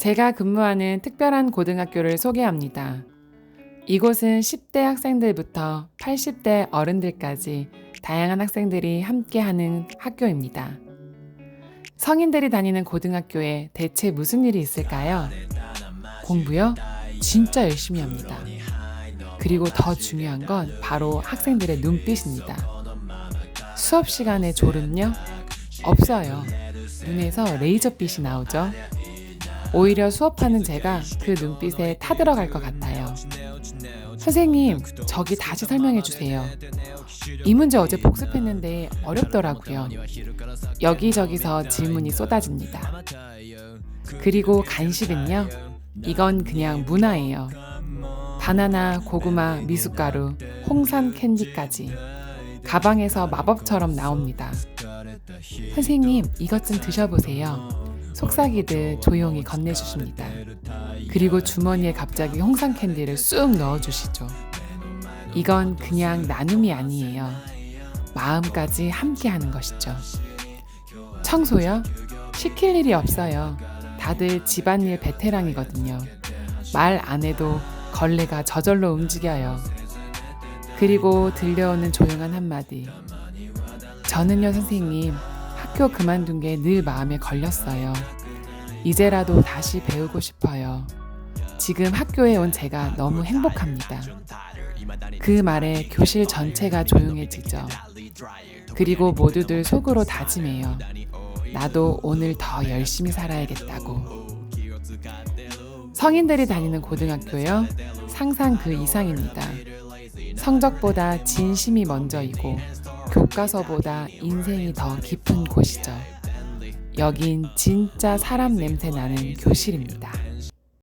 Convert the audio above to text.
제가 근무하는 특별한 고등학교를 소개합니다. 이곳은 10대 학생들부터 80대 어른들까지 다양한 학생들이 함께하는 학교입니다. 성인들이 다니는 고등학교에 대체 무슨 일이 있을까요? 공부요? 진짜 열심히 합니다. 그리고 더 중요한 건 바로 학생들의 눈빛입니다. 수업 시간에 졸음요? 없어요. 눈에서 레이저빛이 나오죠. 오히려 수업하는 제가 그 눈빛에 타들어갈 것 같아요. 선생님, 저기 다시 설명해 주세요. 이 문제 어제 복습했는데 어렵더라고요. 여기저기서 질문이 쏟아집니다. 그리고 간식은요? 이건 그냥 문화예요. 바나나, 고구마, 미숫가루, 홍삼 캔디까지. 가방에서 마법처럼 나옵니다. 선생님, 이것 좀 드셔보세요. 속삭이듯 조용히 건네주십니다. 그리고 주머니에 갑자기 홍삼 캔디를 쑥 넣어주시죠. 이건 그냥 나눔이 아니에요. 마음까지 함께 하는 것이죠. 청소요? 시킬 일이 없어요. 다들 집안일 베테랑이거든요. 말 안 해도 걸레가 저절로 움직여요. 그리고 들려오는 조용한 한마디. 저는요, 선생님, 학교 그만둔 게 늘 마음에 걸렸어요. 이제라도 다시 배우고 싶어요. 지금 학교에 온 제가 너무 행복합니다. 그 말에 교실 전체가 조용해지죠. 그리고 모두들 속으로 다짐해요. 나도 오늘 더 열심히 살아야겠다고. 성인들이 다니는 고등학교요? 상상 그 이상입니다. 성적보다 진심이 먼저이고 교과서보다 인생이 더 깊은 곳이죠. 여긴 진짜 사람 냄새 나는 교실입니다.